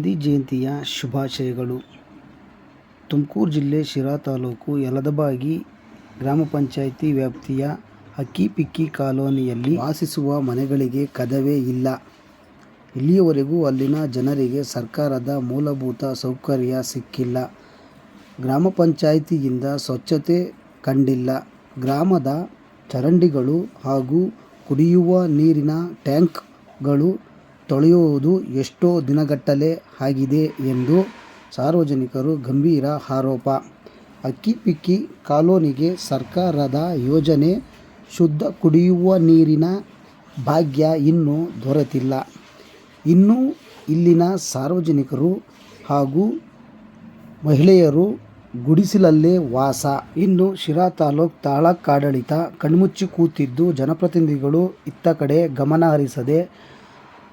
ಗಾಂಧಿ ಜಯಂತಿಯ ಶುಭಾಶಯಗಳು. ತುಮಕೂರು ಜಿಲ್ಲೆ ಶಿರಾ ತಾಲೂಕು ಯಲದಬಾಗಿ ಗ್ರಾಮ ಪಂಚಾಯಿತಿ ವ್ಯಾಪ್ತಿಯ ಹಕ್ಕಿಪಿಕ್ಕಿ ಕಾಲೋನಿಯಲ್ಲಿ ವಾಸಿಸುವ ಮನೆಗಳಿಗೆ ಕದವೇ ಇಲ್ಲ. ಇಲ್ಲಿಯವರೆಗೂ ಅಲ್ಲಿನ ಜನರಿಗೆ ಸರ್ಕಾರದ ಮೂಲಭೂತ ಸೌಕರ್ಯ ಸಿಕ್ಕಿಲ್ಲ. ಗ್ರಾಮ ಪಂಚಾಯಿತಿಯಿಂದ ಸ್ವಚ್ಛತೆ ಕಂಡಿಲ್ಲ. ಗ್ರಾಮದ ಚರಂಡಿಗಳು ಹಾಗೂ ಕುಡಿಯುವ ನೀರಿನ ಟ್ಯಾಂಕ್ಗಳು ತೊಳೆಯುವುದು ಎಷ್ಟೋ ದಿನಗಟ್ಟಲೆ ಆಗಿದೆ ಎಂದು ಸಾರ್ವಜನಿಕರು ಗಂಭೀರ ಆರೋಪ. ಅಕ್ಕಿಪಿಕ್ಕಿ ಕಾಲೋನಿಗೆ ಸರ್ಕಾರದ ಯೋಜನೆ ಶುದ್ಧ ಕುಡಿಯುವ ನೀರಿನ ಭಾಗ್ಯ ಇನ್ನೂ ದೊರೆತಿಲ್ಲ. ಇನ್ನೂ ಇಲ್ಲಿನ ಸಾರ್ವಜನಿಕರು ಹಾಗೂ ಮಹಿಳೆಯರು ಗುಡಿಸಲಲ್ಲೇ ವಾಸ. ಇನ್ನು ಶಿರಾ ತಾಲೂಕ್ ತಾಳಕ್ಕಾಡಳಿತ ಕಣ್ಮುಚ್ಚಿ ಕೂತಿದ್ದು ಜನಪ್ರತಿನಿಧಿಗಳು ಇತ್ತ ಕಡೆ ಗಮನ ಹರಿಸದೆ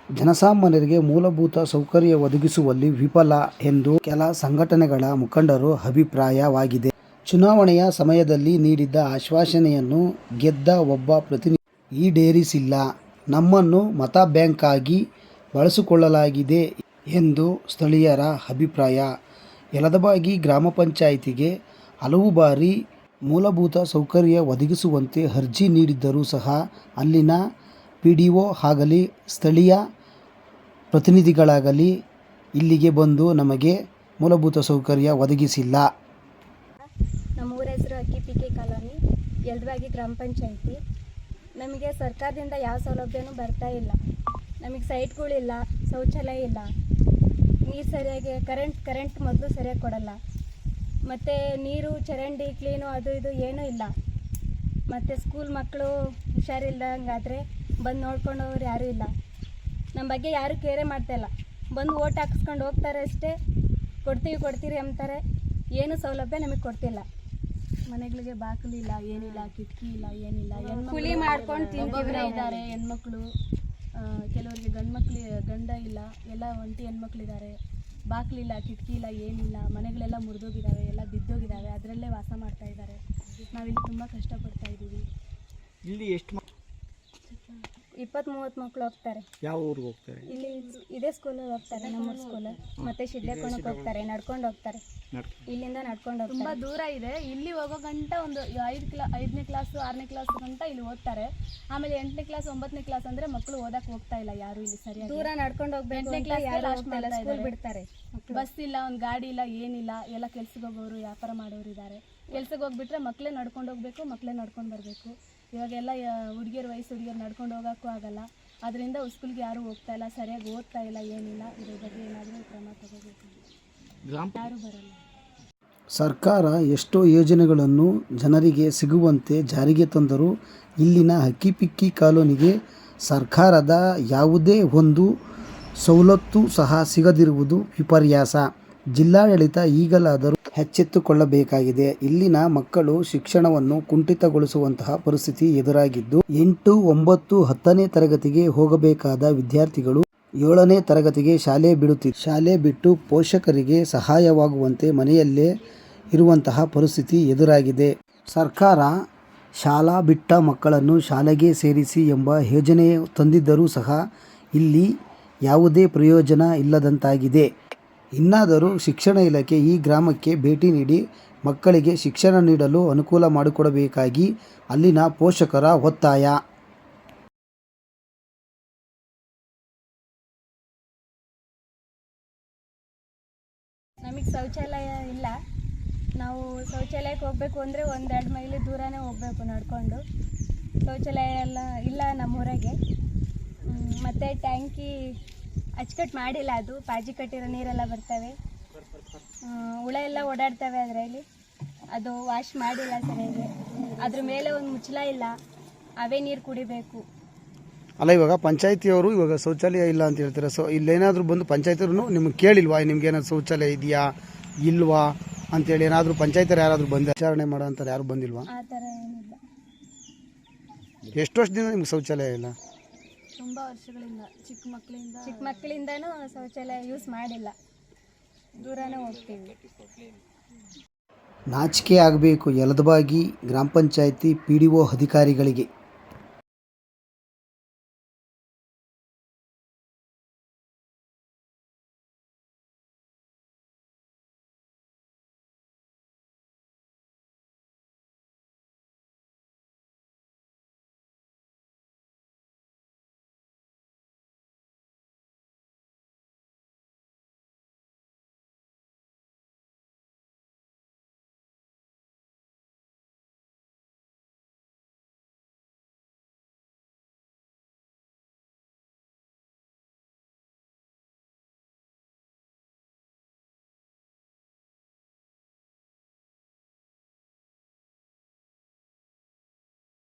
ಜನಸಾಮಾನ್ಯರಿಗೆ ಮೂಲಭೂತ ಸೌಕರ್ಯ ಒದಗಿಸುವಲ್ಲಿ ವಿಫಲ ಎಂದು ಕೆಲ ಸಂಘಟನೆಗಳ ಮುಖಂಡರು ಅಭಿಪ್ರಾಯವಾಗಿದೆ. ಚುನಾವಣೆಯ ಸಮಯದಲ್ಲಿ ನೀಡಿದ್ದ ಆಶ್ವಾಸನೆಯನ್ನು ಗೆದ್ದ ಒಬ್ಬ ಪ್ರತಿನಿಧಿ ಈಡೇರಿಸಿಲ್ಲ. ನಮ್ಮನ್ನು ಮತ ಬ್ಯಾಂಕ್ ಆಗಿ ಬಳಸಿಕೊಳ್ಳಲಾಗಿದೆ ಎಂದು ಸ್ಥಳೀಯರ ಅಭಿಪ್ರಾಯ. ಎಲದಬಾಗಿ ಗ್ರಾಮ ಪಂಚಾಯಿತಿಗೆ ಹಲವು ಬಾರಿ ಮೂಲಭೂತ ಸೌಕರ್ಯ ಒದಗಿಸುವಂತೆ ಅರ್ಜಿ ನೀಡಿದ್ದರೂ ಸಹ ಅಲ್ಲಿನ ಪಿ ಡಿ ಒ ಆಗಲಿ ಸ್ಥಳೀಯ ಪ್ರತಿನಿಧಿಗಳಾಗಲಿ ಇಲ್ಲಿಗೆ ಬಂದು ನಮಗೆ ಮೂಲಭೂತ ಸೌಕರ್ಯ ಒದಗಿಸಿಲ್ಲ. ನಮ್ಮ ಊರ ಹೆಸರು ಅಕ್ಕಿಪಿಕೆ ಕಾಲೋನಿ ಯಲ್ದವಾಗಿ ಗ್ರಾಮ ಪಂಚಾಯಿತಿ. ನಮಗೆ ಸರ್ಕಾರದಿಂದ ಯಾವ ಸೌಲಭ್ಯನೂ ಬರ್ತಾ ಇಲ್ಲ. ನಮಗೆ ಸೈಟ್ಗಳಿಲ್ಲ ಶೌಚಾಲಯ ಇಲ್ಲ. ನೀರು ಸರಿಯಾಗಿ ಕರೆಂಟ್ ಕರೆಂಟ್ ಮೊದಲು ಸರಿಯಾಗಿ ಕೊಡಲ್ಲ. ಮತ್ತು ನೀರು, ಚರಂಡಿ ಕ್ಲೀನು ಅದು ಇದು ಏನೂ ಇಲ್ಲ. ಮತ್ತು ಸ್ಕೂಲ್ ಮಕ್ಕಳು ಹುಷಾರಿಲ್ಲದಂಗಾದರೆ ಬಂದು ನೋಡ್ಕೊಂಡವ್ರು ಯಾರೂ ಇಲ್ಲ. ನಮ್ಮ ಬಗ್ಗೆ ಯಾರೂ ಕೇರೇ ಮಾಡ್ತಾಯಿಲ್ಲ ಬಂದು ಓಟ್ ಹಾಕ್ಸ್ಕೊಂಡು ಹೋಗ್ತಾರೆ ಅಷ್ಟೇ. ಕೊಡ್ತೀವಿ ಕೊಡ್ತೀರಿ ಅಂತಾರೆ. ಏನು ಸೌಲಭ್ಯ ನಮಗೆ ಕೊಡ್ತಿಲ್ಲ. ಮನೆಗಳಿಗೆ ಬಾಕಲಿಲ್ಲ ಏನಿಲ್ಲ ಕಿಟಕಿ ಇಲ್ಲ ಏನಿಲ್ಲ. ಕೂಲಿ ಮಾಡ್ಕೊಂಡು ತಿಂತಿವ್ರೆ ಇದ್ದಾರೆ ಹೆಣ್ಮಕ್ಳು. ಕೆಲವರಿಗೆ ಗಂಡ್ಮಕ್ಳು ಗಂಡ ಇಲ್ಲ ಎಲ್ಲ ಒಂಟಿ ಹೆಣ್ಮಕ್ಳಿದ್ದಾರೆ ಬಾಕಲಿಲ್ಲ ಕಿಟಕಿ ಇಲ್ಲ ಏನಿಲ್ಲ. ಮನೆಗಳೆಲ್ಲ ಮುರಿದೋಗಿದ್ದಾವೆ ಎಲ್ಲ ಬಿದ್ದೋಗಿದ್ದಾವೆ ಅದರಲ್ಲೇ ವಾಸ ಮಾಡ್ತಾ ಇದ್ದಾರೆ ನಾವಿಲ್ಲಿ ತುಂಬ ಕಷ್ಟಪಡ್ತಾ ಇದ್ದೀವಿ. ಇಲ್ಲಿ ಎಷ್ಟು ಇಪ್ಪತ್ತ್ ಮೂವತ್ತು ಮಕ್ಕಳು ಹೋಗ್ತಾರೆ. ಯಾವ ಊರಿಗೆ ಹೋಗ್ತಾರೆ? ಇಲ್ಲಿ ಇದೇ ಸ್ಕೂಲಲ್ಲಿ ಹೋಗ್ತಾರೆ ನಮ್ಮ ಸ್ಕೂಲ್ ಮತ್ತೆ ಶಿಡ್ಲೆಕೋಣಕ್ಕೆ ಹೋಗ್ತಾರೆ ನಡ್ಕೊಂಡು ಹೋಗ್ತಾರೆ. ಇಲ್ಲಿಂದ ನಡ್ಕೊಂಡು ತುಂಬ ತುಂಬಾ ದೂರ ಇದೆ. ಇಲ್ಲಿ ಹೋಗೋ ಗಂಟ ಒಂದು ಐದು ಕ್ಲಾ ಐದನೇ ಕ್ಲಾಸು ಆರನೇ ಕ್ಲಾಸ್ ಗಂಟ ಇಲ್ಲಿ ಓದ್ತಾರೆ. ಆಮೇಲೆ ಎಂಟನೇ ಕ್ಲಾಸ್ ಒಂಬತ್ತನೇ ಕ್ಲಾಸ್ ಅಂದ್ರೆ ಮಕ್ಕಳು ಓದಕ್ ಹೋಗ್ತಾ ಇಲ್ಲ ಯಾರು ಇಲ್ಲಿ ಸರಿಯಾಗಿ. ದೂರ ನಡ್ಕೊಂಡು ಹೋಗ್ಬೇಕು ಎಂಟನೇ ಯಾರು ಸ್ಕೂಲ್ ಬಿಡ್ತಾರೆ ಬಸ್ ಇಲ್ಲ ಒಂದು ಗಾಡಿ ಇಲ್ಲ ಏನಿಲ್ಲ ಎಲ್ಲ ಕೆಲ್ಸಕ್ಕೆ ಹೋಗೋರು ವ್ಯಾಪಾರ ಮಾಡೋರು ಇದ್ದಾರೆ. ಕೆಲ್ಸಕ್ಕೆ ಹೋಗ್ಬಿಟ್ರೆ ಮಕ್ಕಳೇ ನಡ್ಕೊಂಡು ಹೋಗ್ಬೇಕು ಮಕ್ಕಳೇ ನಡ್ಕೊಂಡು ಬರಬೇಕು. ಇವಾಗೆಲ್ಲ ಹುಡುಗಿಯರು ವಯಸ್ಸು ಹುಡುಗಿಯರು ನಡ್ಕೊಂಡು ಹೋಗೋಕ್ಕೂ ಆಗಲ್ಲ. ಅದರಿಂದ ಸ್ಕೂಲ್ಗೆ ಯಾರೂ ಹೋಗ್ತಾ ಇಲ್ಲ ಸರಿಯಾಗಿ ಓದ್ತಾ ಇಲ್ಲ ಏನಿಲ್ಲ. ಇದ್ರ ಬಗ್ಗೆ ಏನಾದರೂ ಕ್ರಮ ತಗೋಬೇಕು. ಗ್ರಾಮ ಯಾರೂ ಬರಲ್ಲ. ಸರ್ಕಾರ ಎಷ್ಟೋ ಯೋಜನೆಗಳನ್ನು ಜನರಿಗೆ ಸಿಗುವಂತೆ ಜಾರಿಗೆ ತಂದರೂ ಇಲ್ಲಿನ ಹಕ್ಕಿಪಿಕ್ಕಿ ಕಾಲೋನಿಗೆ ಸರ್ಕಾರದ ಯಾವುದೇ ಒಂದು ಸವಲತ್ತು ಸಹ ಸಿಗದಿರುವುದು ವಿಪರ್ಯಾಸ. ಜಿಲ್ಲಾಡಳಿತ ಈಗಲಾದರೂ ಎಚ್ಚೆತ್ತುಕೊಳ್ಳಬೇಕಾಗಿದೆ ಇಲ್ಲಿನ ಮಕ್ಕಳು ಶಿಕ್ಷಣವನ್ನು ಕುಂಠಿತಗೊಳಿಸುವಂತಹ ಪರಿಸ್ಥಿತಿ ಎದುರಾಗಿದ್ದು, ಎಂಟು ಒಂಬತ್ತು ಹತ್ತನೇ ತರಗತಿಗೆ ಹೋಗಬೇಕಾದ ವಿದ್ಯಾರ್ಥಿಗಳು ಏಳನೇ ತರಗತಿಗೆ ಶಾಲೆ ಬಿಡುತ್ತಿ, ಶಾಲೆ ಬಿಟ್ಟು ಪೋಷಕರಿಗೆ ಸಹಾಯವಾಗುವಂತೆ ಮನೆಯಲ್ಲೇ ಇರುವಂತಹ ಪರಿಸ್ಥಿತಿ ಎದುರಾಗಿದೆ. ಸರ್ಕಾರ ಶಾಲಾ ಬಿಟ್ಟ ಮಕ್ಕಳನ್ನು ಶಾಲೆಗೆ ಸೇರಿಸಿ ಎಂಬ ಯೋಜನೆ ತಂದಿದ್ದರೂ ಸಹ ಇಲ್ಲಿ ಯಾವುದೇ ಪ್ರಯೋಜನ ಇಲ್ಲದಂತಾಗಿದೆ. ಇನ್ನಾದರೂ ಶಿಕ್ಷಣ ಇಲಾಖೆ ಈ ಗ್ರಾಮಕ್ಕೆ ಭೇಟಿ ನೀಡಿ ಮಕ್ಕಳಿಗೆ ಶಿಕ್ಷಣ ನೀಡಲು ಅನುಕೂಲ ಮಾಡಿಕೊಡಬೇಕಾಗಿ ಅಲ್ಲಿನ ಪೋಷಕರ ಒತ್ತಾಯ. ನಮಗೆ ಶೌಚಾಲಯ ಇಲ್ಲ. ನಾವು ಶೌಚಾಲಯಕ್ಕೆ ಹೋಗ್ಬೇಕು ಅಂದರೆ ಒಂದೆರಡು ಮೈಲಿ ದೂರನೇ ಹೋಗ್ಬೇಕು ನಡ್ಕೊಂಡು. ಶೌಚಾಲಯ ಎಲ್ಲ ಇಲ್ಲ ನಮ್ಮೂರಾಗೆ. ಮತ್ತು ಟ್ಯಾಂಕಿ ಅಚ್ಚುಕಟ್ಟು ಮಾಡಿಲ್ಲ ಅದು. ಪಾಜಿ ಕಟ್ಟಿರೋ ನೀರೆಲ್ಲ ಬರ್ತವೆ. ಹುಳ ಎಲ್ಲ ಓಡಾಡ್ತವೆ ಅದರಲ್ಲಿ. ಅದು ವಾಶ್ ಮಾಡಿಲ್ಲ ಸರಿಯಾಗಿ. ಅದ್ರ ಮೇಲೆ ಒಂದು ಮುಚ್ಚಲ ಇಲ್ಲ. ಅವೇ ನೀರು ಕುಡಿಬೇಕು. ಅಲ್ಲ ಇವಾಗ ಪಂಚಾಯತಿಯವರು ಇವಾಗ ಶೌಚಾಲಯ ಇಲ್ಲ ಅಂತ ಹೇಳ್ತಾರೆ? ಸೊ ಇಲ್ಲೇನಾದರೂ ಬಂದು ಪಂಚಾಯತಿಯವ್ರು ನಿಮ್ಗೆ ಕೇಳಿಲ್ವಾ? ನಿಮ್ಗೆ ಏನಾದ್ರು ಶೌಚಾಲಯ ಇದೆಯಾ? ಇಲ್ವಾ? ಅಂತೇಳಿ ಏನಾದರೂ ಪಂಚಾಯತಿಯರು ಯಾರಾದರೂ ಬಂದು ವಿಚಾರಣೆ ಮಾಡೋ ಅಂತಾರೆ ಯಾರು ಬಂದಿಲ್ವಾ? ಆ ಥರ ಏನಿಲ್ಲ. ಎಷ್ಟು ವರ್ಷದಿಂದ ನಿಮ್ಗೆ ಶೌಚಾಲಯ ಇಲ್ಲ? ತುಂಬ ವರ್ಷಗಳಿಂದ ಚಿಕ್ಕ ಮಕ್ಕಳಿಂದ ಚಿಕ್ಕ ಮಕ್ಕಳಿಂದನೂ ಶೌಚಾಲಯ ಯೂಸ್ ಮಾಡಿಲ್ಲ. ದೂರನೇ ಹೋಗ್ತೀವಿ. ನಾಚಿಕೆ ಆಗಬೇಕು ಎಲದಬಾಗಿ ಗ್ರಾಮ ಪಂಚಾಯಿತಿ ಪಿ ಡಿ ಒ ಅಧಿಕಾರಿಗಳಿಗೆ.